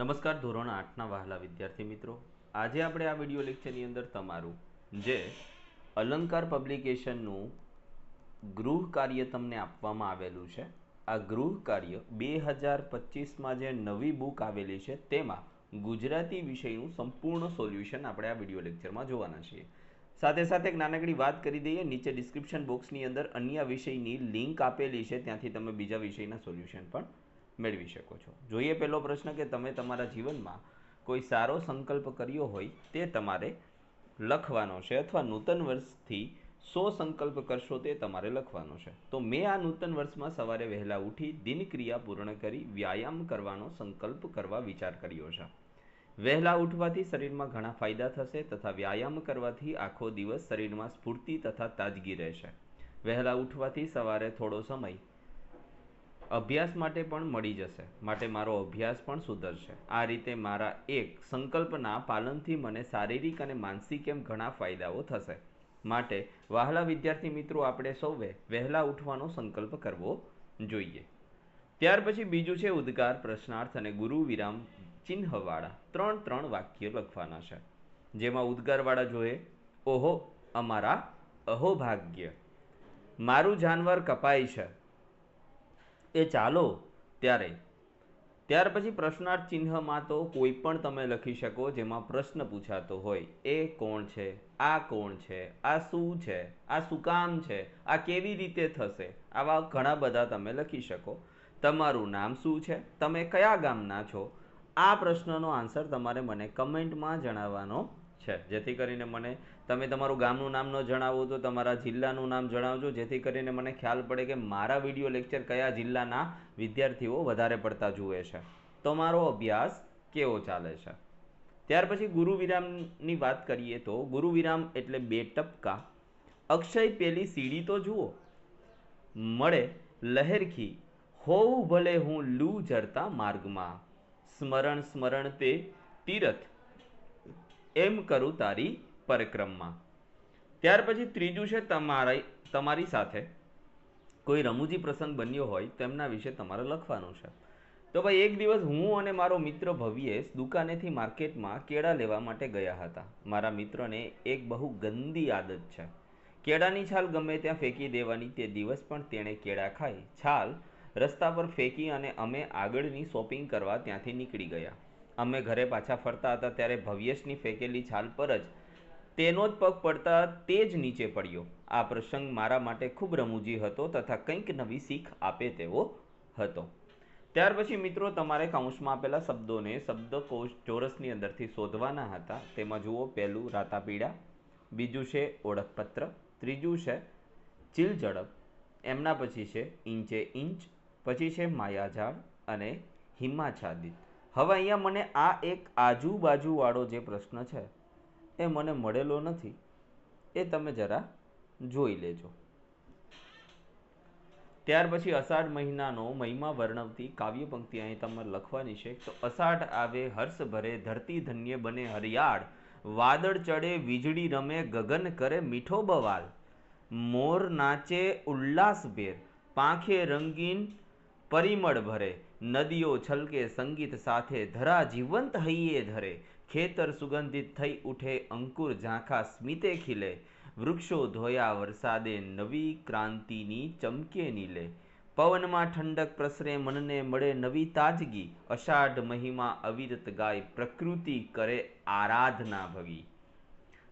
નમસ્કાર ધોરણ આઠના વહાલા વિદ્યાર્થી મિત્રો. આજે આપણે આ વીડિયો લેક્ચરની અંદર તમારું જે અલંકાર પબ્લિકેશનનું ગૃહ કાર્ય તમને આપવામાં આવેલું છે. આ ગૃહ કાર્ય બે હજાર પચીસમાં જે નવી બુક આવેલી છે તેમાં ગુજરાતી વિષયનું સંપૂર્ણ સોલ્યુશન આપણે આ વીડિયો લેક્ચરમાં જોવાના છીએ. સાથે સાથે એક નાનકડી વાત કરી દઈએ, નીચે ડિસ્ક્રિપ્શન બોક્સની અંદર અન્ય વિષયની લિંક આપેલી છે, ત્યાંથી તમે બીજા વિષયના સોલ્યુશન પણ મેળવી શકો છો. જોઈએ પહેલો પ્રશ્ન કે તમે તમારા જીવનમાં કોઈ સારો સંકલ્પ કર્યો હોય તે તમારે લખવાનો છે અથવા નૂતન વર્ષથી સો સંકલ્પ કરશો તે તમારે લખવાનો છે. તો મેં આ નૂતન વર્ષમાં સવારે વહેલા ઉઠી દિનક્રિયા પૂર્ણ કરી વ્યાયામ કરવાનો સંકલ્પ કરવા વિચાર કર્યો છે. વહેલા ઉઠવાથી શરીરમાં ઘણા ફાયદા થશે તથા વ્યાયામ કરવાથી આખો દિવસ શરીરમાં સ્ફૂર્તિ તથા તાજગી રહેશે. વહેલા ઉઠવાથી સવારે થોડો સમય અભ્યાસ માટે પણ મળી જશે. માટે મારો અભ્યાસ પણ સુધરશે. આ રીતે મારા એક સંકલ્પના પાલનથી મને શારીરિક અને માનસિક એમ ઘણા ફાયદાઓ થશે. માટે વહાલા વિદ્યાર્થી મિત્રો, આપણે સૌએ વહેલા ઉઠવાનો સંકલ્પ કરવો જોઈએ. ત્યાર પછી બીજું છે ઉદ્ગાર, પ્રશ્નાર્થ અને ગુરુ વિરામ ચિહ્નવાળા. ત્રણ ત્રણ વાક્ય લખવાના છે. જેમાં ઉદ્ગારવાળા જોઈએ ઓહો, અમારા અહોભાગ્ય. મારું જાનવર કપાય છે. એ ચાલો ત્યારે. ત્યાર પછી પ્રશ્નાર્થ ચિહ્નમાં તો કોઈ પણ તમે લખી શકો જેમાં પ્રશ્ન પૂછાતો હોય. એ કોણ છે? આ કોણ છે? આ શું છે? આ શું કામ છે? આ કેવી રીતે થશે? આવા ઘણા બધા તમે લખી શકો. તમારું નામ શું છે? તમે કયા ગામના છો? આ પ્રશ્નનો આન્સર તમારે મને કમેન્ટમાં જણાવવાનો છે. જેથી કરીને મને તમે તમારું ગામનું નામ ન જણાવો તો તમારા જિલ્લાનું નામ જણાવજો. જેથી કરીને મને ખ્યાલ પડે કે મારા વીડિયો લેક્ચર કયા જિલ્લાના વિદ્યાર્થીઓ વધારે પડતા જુએ છે. તો મારો અભ્યાસ કેવો ચાલે છે? ત્યાર પછી ગુરુ વિરામની વાત કરીએ તો ગુરુ વિરામ એટલે બે ટપકા. અક્ષય પેલી સીડી તો જુઓ. મળે લહેરખી હોવું ભલે હું લૂ જરતા માર્ગમાં. સ્મરણ સ્મરણ તે તીરથ. એમ કરું તારી પરિક્રમમાં. ત્યાર પછી ત્રીજું છે તમારી તમારી સાથે કોઈ રમૂજી પ્રસંગ બન્યો હોય તેમના વિશે તમારે લખવાનું છે. તો ભાઈ એક દિવસ હું અને મારો મિત્ર ભવ્યેશ દુકાનેથી માર્કેટમાં કેળા લેવા માટે ગયા હતા. મારા મિત્રને એક બહુ ગંદી આદત છે. કેળાની છાલ ગમે ત્યાં ફેંકી દેવાની તે દિવસ પણ તેણે કેળા ખાઈ, છાલ રસ્તા પર ફેંકી અને અમે આગળની શોપિંગ કરવા ત્યાંથી નીકળી ગયા. અમે ઘરે પાછા ફરતા હતા ત્યારે ભવ્યેશની ફેંકેલી છાલ પર જ તેનો જ પગ પડતા તે જ નીચે પડ્યો. આ પ્રસંગ મારા માટે ખૂબ રમૂજી હતો તથા કંઈક નવી શીખ આપે તેવો હતો. ત્યાર પછી મિત્રો, તમારે કાઉન્સમાં આપેલા શબ્દોને શબ્દકોશ ચોરસની અંદરથી શોધવાના હતા. તેમાં જુઓ, પહેલું રાતાપીડા, બીજું છે ઓળખપત્ર, ત્રીજું છે ચીલ ઝડપ એમના પછી છે ઇંચે ઇંચ, પછી છે માયાઝાડ અને હિમાચ્છાદિત હવે અહીંયા મને આ એક આજુબાજુવાળો જે પ્રશ્ન છે એ મને મળેલો નથી, એ તમે જરા જોઈ લેજો. ત્યાર પછી અષાઢ મહિનાનો મહિમા વર્ણવતી કાવ્ય પંક્તિ અહીં તમારે લખવાની છે. તો અષાઢ આવે, હર્ષ ભરે, ધરતી ધન્ય બને, હરિયાળ, વાદળ ચડે, વીજળી રમે, ગગન કરે, મીઠો બવાલ, મોર નાચે ઉલ્લાસભેર પાંખે રંગીન પરિમળ ભરે, નદીઓ છલકે, સંગીત સાથે ધરા જીવંત હૈયે ધરે ખેતર સુગંધિત થઈ ઉઠે અંકુર ઝાંખા સ્મિતે ખીલે. વૃક્ષો ધોયા વરસાદે નવી ક્રાંતિની ચમકે નીલે. પવનમાં ઠંડક પ્રસરે મનને મળે નવી તાજગી. અષાઢ મહિમા અવિરત ગાય પ્રકૃતિ કરે આરાધના ભવી.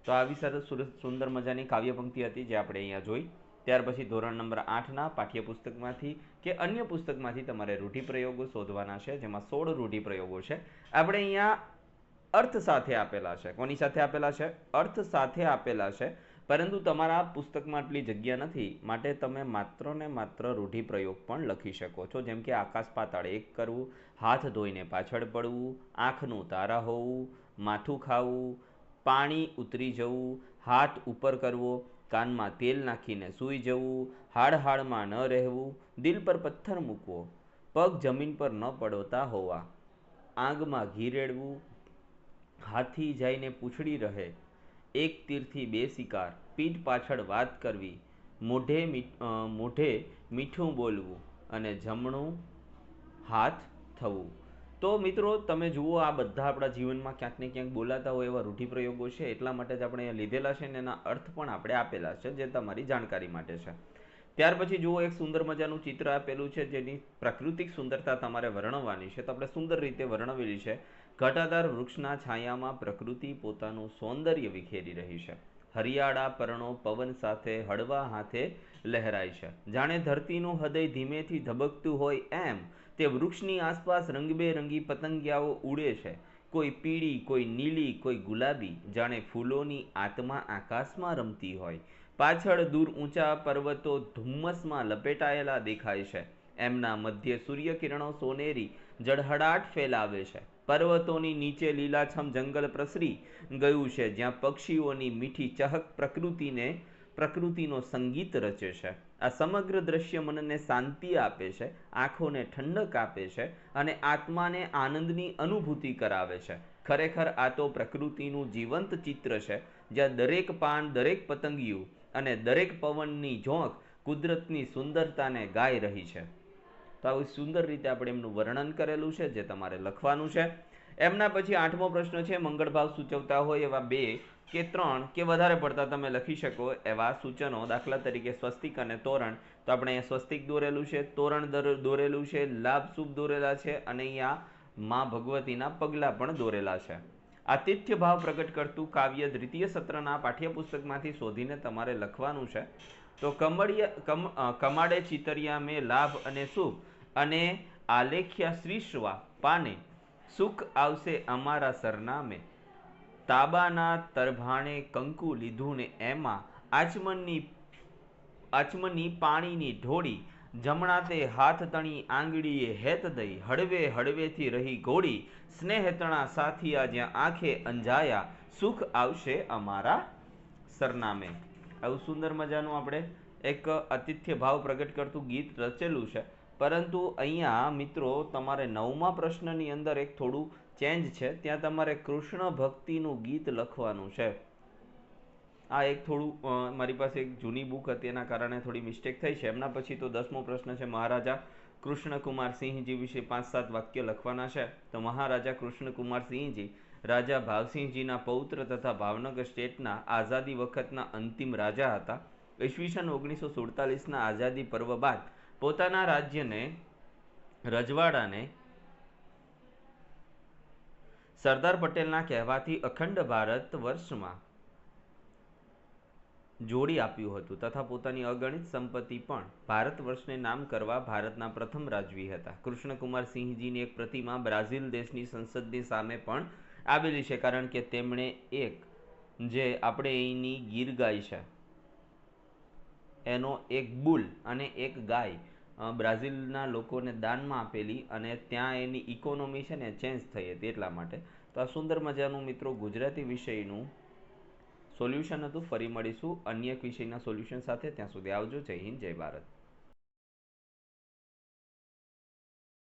તો આવી સરસ સુંદર મજાની કાવ્ય પંક્તિ હતી જે આપણે અહીંયા જોઈ. ત્યાર પછી ધોરણ નંબર આઠના પાઠ્યપુસ્તકમાંથી કે અન્ય પુસ્તકમાંથી તમારે રૂઢિપ્રયોગો શોધવાના છે, જેમાં સોળ રૂઢિપ્રયોગો છે. આપણે અહીંયા અર્થ સાથે આપેલા છે. કોની સાથે આપેલા છે? અર્થ સાથે આપેલા છે. પરંતુ તમારા પુસ્તકમાં આટલી જગ્યા નથી. માટે તમે માત્ર ને માત્ર રૂઢિપ્રયોગ પણ લખી શકો છો. જેમ કે આકાશ પાતાળ એક કરવું, હાથ ધોઈને પાછળ પડવું, આંખનું તારા હોવું, માથું ખાવું, પાણી ઉતરી જવું, હાથ ઉપર કરવો, કાનમાં તેલ નાખીને સૂઈ જવું, હાડ હાડમાં ન રહેવું, દિલ પર પથ્થર મૂકવો, પગ જમીન પર ન પડતા હોવા, આંગમાં ઘી રેડવું હાથી જઈને પૂંછડી રહે. એક તીરથી બે શિકાર. પીઠ પાછળ વાત કરવી. મોઢે મોઢે મીઠું બોલવું અને જમણું હાથ થવું. તો મિત્રો, તમે જુઓ આ બધા આપણા જીવનમાં ક્યાંક ને ક્યાંક બોલાતા હોય એવા રૂઢિપ્રયોગો છે. એટલા માટે જ આપણે લીધેલા છે અને એના અર્થ પણ આપણે આપેલા છે, જે તમારી જાણકારી માટે છે. ત્યાર પછી જુઓ એક સુંદર મજાનું ચિત્ર આપેલું છે, જેની પ્રાકૃતિક સુંદરતા તમારે વર્ણવવાની છે. તો આપણે સુંદર રીતે વર્ણવેલી છે. ઘટાદાર વૃક્ષના છાયામાં પ્રકૃતિ પોતાનું સૌંદર્ય વિખેરી રહી છે. હરિયાળા પર્ણો પવન સાથે હળવા હાથે લહેરાય છે. જાણે ધરતીનું હૃદય ધીમેથી ધબકતું હોય એમ, તે વૃક્ષની આસપાસ રંગબેરંગી પતંગિયાઓ ઉડે છે. કોઈ પીળી, કોઈ નીલી, કોઈ ગુલાબી, જાણે ફૂલોની આત્મા આકાશમાં રમતી હોય. પાછળ દૂર ઊંચા પર્વતો ધુમ્મસમાં લપેટાયેલા દેખાય છે. એમના મધ્ય સૂર્યકિરણો સોનેરી જળહળાટ ફેલાવે છે. પર્વતોની નીચે લીલાછમ જંગલ પ્રસરી ગયું છે, જ્યાં પક્ષીઓની મીઠી ચહક પ્રકૃતિને, પ્રકૃતિનો સંગીત રચે છે. આ સમગ્ર દ્રશ્ય મનને શાંતિ આપે છે, આંખોને ઠંડક આપે છે અને આત્માને આનંદની અનુભૂતિ કરાવે છે. ખરેખર આ તો પ્રકૃતિનું જીવંત ચિત્ર છે, જ્યાં દરેક પાન, દરેક પતંગિયું અને દરેક પવનની ઝોંક કુદરતની સુંદરતાને ગાઈ રહી છે. તો આવી સુંદર રીતે આપણે એમનું વર્ણન કરેલું છે, જે તમારે લખવાનું છે. એમના પછી આઠમો પ્રશ્ન છે મંગળ ભાવ સૂચવતા હોય એવા બે કે ત્રણ કે વધારે પડતા તમે લખી શકો એવા સૂચનો દાખલા તરીકે સ્વસ્તિક અને તોરણ. તો આપણે અહીંયા સ્વસ્તિક દોરેલું છે, તોરણ દર- દોરેલું છે, લાભ શુભ દોરેલા છે અને અહીંયા મા ભગવતીના પગલાં પણ દોરેલા છે. આતિથ્ય ભાવ પ્રગટ કરતું કાવ્ય દ્વિતીય સત્રના પાઠ્યપુસ્તકમાંથી શોધીને તમારે લખવાનું છે. તો કમળિયા, કમ કમાડે ચિતરિયા મેં લાભ અને સુખ અને આલેખ્યા શ્રીશ્વા પાને, સુખ આવશે અમારા સરનામે. તાબાના તરભાણે કંકુ લીધું ને એમાં આચમનની આચમની પાણીની ઢોળી જમણા તે હાથ તણી આંગળીએ હેત દઈ હળવે હળવેથી રહી ઘોડી, સ્નેહતણા સાથિયા જ્યાં આંખે અંજાયા, સુખ આવશે અમારા સરનામે. આવું સુંદર મજાનું આપણે એક આતિથ્ય ભાવ પ્રગટ કરતું ગીત રચેલું છે. પરંતુ અહીંયા મિત્રો તમારે નવમા પ્રશ્નની અંદર એક થોડું ચેન્જ છે. ત્યાં તમારે કૃષ્ણ ભક્તિનું ગીત લખવાનું છે. આ એક થોડું મારી પાસે એક જૂની બુક હતી, એના કારણે થોડી મિસ્ટેક થઈ છે. એમના પછી તો દસમો પ્રશ્ન છે, મહારાજા કૃષ્ણકુમાર સિંહજી વિશે પાંચ સાત વાક્ય લખવાના છે. તો મહારાજા કૃષ્ણકુમાર સિંહજી, રાજા ભાવસિંહજીના પૌત્ર તથા ભાવનગર સ્ટેટના આઝાદી વખતના અંતિમ રાજા હતા. ઈસવીસન ઓગણીસો સુડતાલીસના આઝાદી પર્વ બાદ પોતાના રાજ્યને, રજવાડાને સરદાર પટેલના કહેવાથી અખંડ ભારત વર્ષમાં જોડી આપ્યું હતું તથા પોતાની અગણિત સંપત્તિ પણ ભારત વર્ષને નામ કરવા ભારતના પ્રથમ રાજવી હતા. કૃષ્ણકુમાર સિંહજીની એક પ્રતિમા બ્રાઝિલ દેશની સંસદની સામે પણ આવેલી છે કારણ કે તેમણે એક જે આપણે અહીંની ગીર ગાય છે, એનો એક બુલ અને એક ગાય બ્રાઝિલના લોકોને દાનમાં આપેલી અને ત્યાં એની ઇકોનોમી છે ને ચેન્જ થઈ હતી એટલા માટે. તો આ સુંદર મજાનું મિત્રો ગુજરાતી વિષયનું સોલ્યુશન હતું. ફરી મળીશું અન્ય એક વિષયના સોલ્યુશન સાથે. ત્યાં સુધી આવજો. જય હિન્દ, જય ભારત.